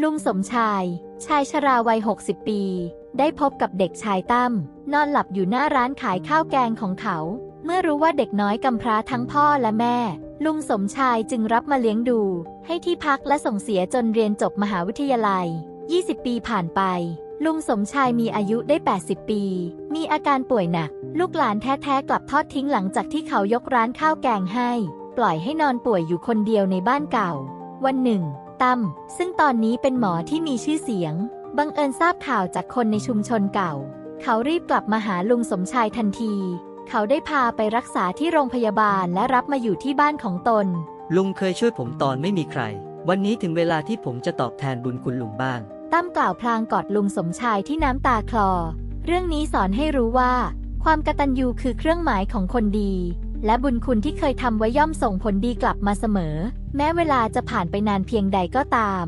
ลุงสมชาย ชายชราวัย 60 ปี ได้พบกับเด็กชายตั้มนอนหลับอยู่หน้าร้านขายข้าวแกงของเขา เมื่อรู้ว่าเด็กน้อยกำพร้าทั้งพ่อและแม่ ลุงสมชายจึงรับมาเลี้ยงดู ให้ที่พักและส่งเสียจนเรียนจบมหาวิทยาลัย 20 ปีผ่านไป ลุงสมชายมีอายุได้ 80 ปี มีอาการป่วยหนัก ลูกหลานแท้ๆกลับทอดทิ้งหลังจากที่เขายกร้านข้าวแกงให้ ปล่อยให้นอนป่วยอยู่คนเดียวในบ้านเก่า วันหนึ่ง ตั้มซึ่งตอนนี้เป็นหมอที่มีชื่อเสียง บังเอิญทราบข่าวจากคนในชุมชนเก่า เขารีบกลับมาหาลุงสมชายทันที เขาได้พาไปรักษาที่โรงพยาบาลและรับมาอยู่ที่บ้านของตน ลุงเคยช่วยผมตอนไม่มีใคร วันนี้ถึงเวลาที่ผมจะตอบแทนบุญคุณลุงบ้าง ตั้มกล่าวพลางกอดลุงสมชายที่น้ำตาคลอ เรื่องนี้สอนให้รู้ว่า ความกตัญญูคือเครื่องหมายของคนดี และบุญคุณที่เคยทำไว้ย่อมส่งผลดีกลับมาเสมอ แม้เวลาจะผ่านไปนานเพียงใดก็ตาม